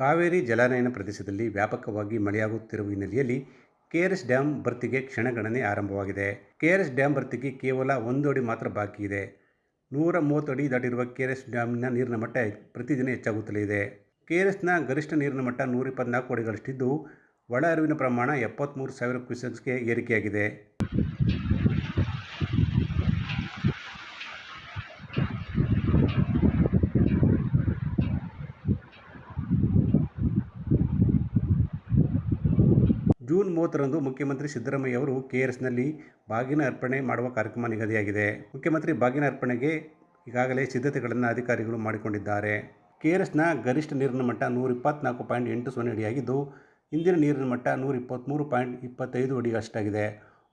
ಕಾವೇರಿ ಜಲಾನಯನ ಪ್ರದೇಶದಲ್ಲಿ ವ್ಯಾಪಕವಾಗಿ ಮಳೆಯಾಗುತ್ತಿರುವ ಹಿನ್ನೆಲೆಯಲ್ಲಿ ಕೆಆರ್ಎಸ್ ಡ್ಯಾಂ ಭರ್ತಿಗೆ ಕ್ಷಣಗಣನೆ ಆರಂಭವಾಗಿದೆ. ಕೆಆರ್ಎಸ್ ಡ್ಯಾಂ ಭರ್ತಿಗೆ ಕೇವಲ ಒಂದು ಅಡಿ ಮಾತ್ರ ಬಾಕಿ ಇದೆ. ನೂರ ಮೂವತ್ತು ಅಡಿ ದಾಟಿರುವ ಕೆಆರ್ಎಸ್ ಡ್ಯಾಮ್ನ ನೀರಿನ ಮಟ್ಟ ಪ್ರತಿದಿನ ಹೆಚ್ಚಾಗುತ್ತಲೇ ಇದೆ. ಕೆಆರ್ಎಸ್ನ ಗರಿಷ್ಠ ನೀರಿನ ಮಟ್ಟ ನೂರ ಇಪ್ಪತ್ನಾಲ್ಕು ಅಡಿಗಳಷ್ಟಿದ್ದು, ಒಳ ಅರಿವಿನ ಪ್ರಮಾಣ ಎಪ್ಪತ್ತ್ಮೂರು ಸಾವಿರ ಕ್ಯೂಸೆಕ್ಸ್ಗೆ ಏರಿಕೆಯಾಗಿದೆ. ಜೂನ್ ಮೂವತ್ತರಂದು ಮುಖ್ಯಮಂತ್ರಿ ಸಿದ್ದರಾಮಯ್ಯ ಅವರು ಕೆಆರ್ಎಸ್ನಲ್ಲಿ ಬಾಗಿನ ಅರ್ಪಣೆ ಮಾಡುವ ಕಾರ್ಯಕ್ರಮ ನಿಗದಿಯಾಗಿದೆ. ಮುಖ್ಯಮಂತ್ರಿ ಬಾಗಿನ ಅರ್ಪಣೆಗೆ ಈಗಾಗಲೇ ಸಿದ್ಧತೆಗಳನ್ನು ಅಧಿಕಾರಿಗಳು ಮಾಡಿಕೊಂಡಿದ್ದಾರೆ. ಕೆಆರ್ಎಸ್ನ ಗರಿಷ್ಠ ನೀರಿನ ಮಟ್ಟ ನೂರ ಇಪ್ಪತ್ನಾಲ್ಕು ಪಾಯಿಂಟ್ ಎಂಟು ಸೊನ್ನೆ ಅಡಿಯಾಗಿದ್ದು, ಇಂದಿನ ನೀರಿನ ಮಟ್ಟ ನೂರ ಇಪ್ಪತ್ತ್ಮೂರು ಪಾಯಿಂಟ್ ಇಪ್ಪತ್ತೈದು ಅಡಿ ಅಷ್ಟಾಗಿದೆ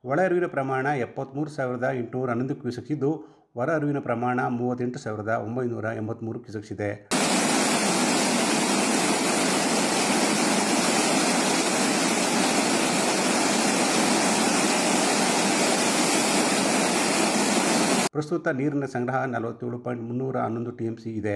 ಒಳ ಅರಿವಿನ ಪ್ರಮಾಣ ಎಪ್ಪತ್ತ್ಮೂರು ಸಾವಿರದ ಎಂಟುನೂರ ಹನ್ನೊಂದು ಕ್ಯೂಸೆಕ್ಸ್ ಇದ್ದು ಹೊರ ಅರಿವಿನ ಪ್ರಮಾಣ ಮೂವತ್ತೆಂಟು ಸಾವಿರದ ಒಂಬೈನೂರ ಎಂಬತ್ತ್ಮೂರು ಕ್ಯೂಸೆಕ್ಸ್ ಇದೆ ಪ್ರಸ್ತುತ ನೀರಿನ ಸಂಗ್ರಹ ನಲವತ್ತೇಳು ಪಾಯಿಂಟ್ ಮುನ್ನೂರ ಹನ್ನೊಂದು ಟಿ ಎಂ ಸಿ ಇದೆ.